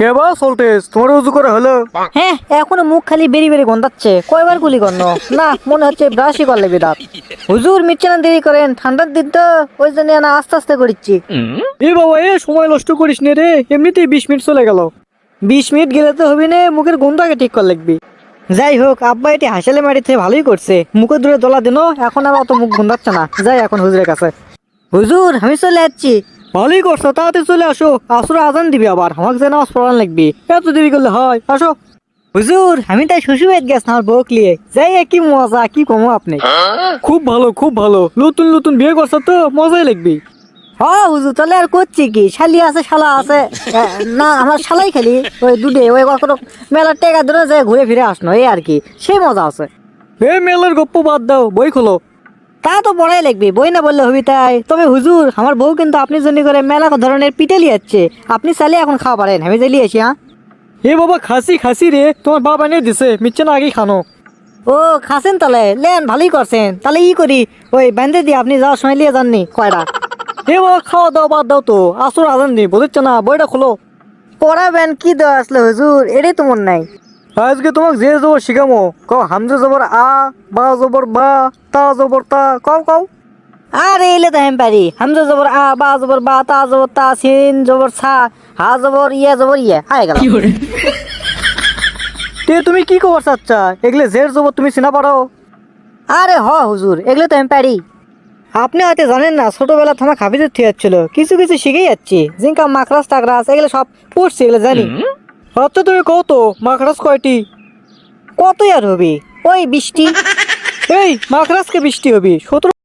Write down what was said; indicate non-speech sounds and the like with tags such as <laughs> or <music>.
কে বা সল্টেস তোমার উজু করে হলো। হ্যাঁ এখনও মুখ খালি বেরি বেরি গন্ধাচ্ছে। কয়বার গুলি করনো না মনে হচ্ছে ব্রাশই করলে বিদাত। হুজুর মিটছে না দেরি করেন ঠান্ডার দিন তো ওই জন্য না আস্তে আস্তে করিচ্ছি। এ বাবা এ সময় নষ্ট করিস নে রে এমনিতেই বিশ মিনিট চলে গেল। বিশ মিনিট গেলে তো হবি না মুখের গন্ধটাকে ঠিক করে লিখবি যাই হোক আব্বা এটি হাসালে মারিতে ভালোই করছে। মুখে দূরে দোলা দিন এখন আর অত মুখ গন্ধাচ্ছে না। যাই এখন হুজুরের কাছে। হুজুর আমি চলে যাচ্ছি। ভালোই করছ তাড়াতাড়ি চলে আসো। আসর আজান দিবি আবার আমাকে যেন নামাজ পড়ান লাগবি। এত দেরি করলে হয় আসো। হুজুর আমি তাই শ্বশুর গেছ আমার বউক লিয়ে যাই কি মজা কি কমো আপনি? খুব ভালো খুব ভালো। নতুন নতুন বিয়ে করছ তো মজাই লাগবি। হ্যাঁ হুজুর তাহলে আর করছি কি? শালি আছে শালা আছে। না আমার শালাই খেলি। ওই দুধে ওই কখনো মেলার টেকা ধরে যায় ঘুরে ফিরে আসনো এই আর কি। সেই মজা আছে। এ মেলার গপ্প বাদ দাও বই খোলো। তা তো পড়াই লাগবে বই না বললে হবি তাই। তবে হুজুর আমার বউ কিন্তু আপনি জন্য করে মেলা ধরনের পিঠে লিয়াচ্ছে আপনি চাইলে এখন খাওয়া পারেন আমি যাই লিয়েছি হ্যাঁ? এ বাবা খাসি খাসি রে তোমার বাবা এনে দিছে মিচ্ছে না আগেই খানো। ও খাসেন তাহলে? লেন ভালোই করছেন। তাহলে ই করি ওই বেঁধে দিয়ে আপনি যাওয়ার সময় লিয়ে যাননি কয়টা? এ বাবা খাওয়া দাওয়া বাদ দাও তো আসর আজান দি বুঝছ না বইটা খোলো। পড়াবেন কি দেওয়া আসলে হুজুর? এটাই তো মন নাই। আজকে তোমাকে যে জবর শিখামো কও হামজে জবর আ বা জবর বা তা জবর তা কও কও। আরে এলে তো আমি পারি হামজা জবর আ বা জবর বা তা জবর তা সিন জবর সা হা জবর ইয়া জবর ইয়া হাই গেল। তে তুমি কি খবর চাচ্ছা? এগুলো জের জবর তুমি চিনা পারো আরে হ হুজুর এগুলো তো আমি পারি আপনি হয়তো জানেন না ছোটবেলা তোমার খাবিদের থেকে যাচ্ছিল কিছু কিছু শিখেই যাচ্ছি। জিঙ্কা মাকড়াস টাকরাস এগুলো সব পড়ছি এগুলো জানি। আচ্ছা তুমি কও তো মাখরাস কয়টি? কতই আর হবে? ওই বৃষ্টি। <laughs> এই মাখরাসকে বৃষ্টি হবে। সতেরো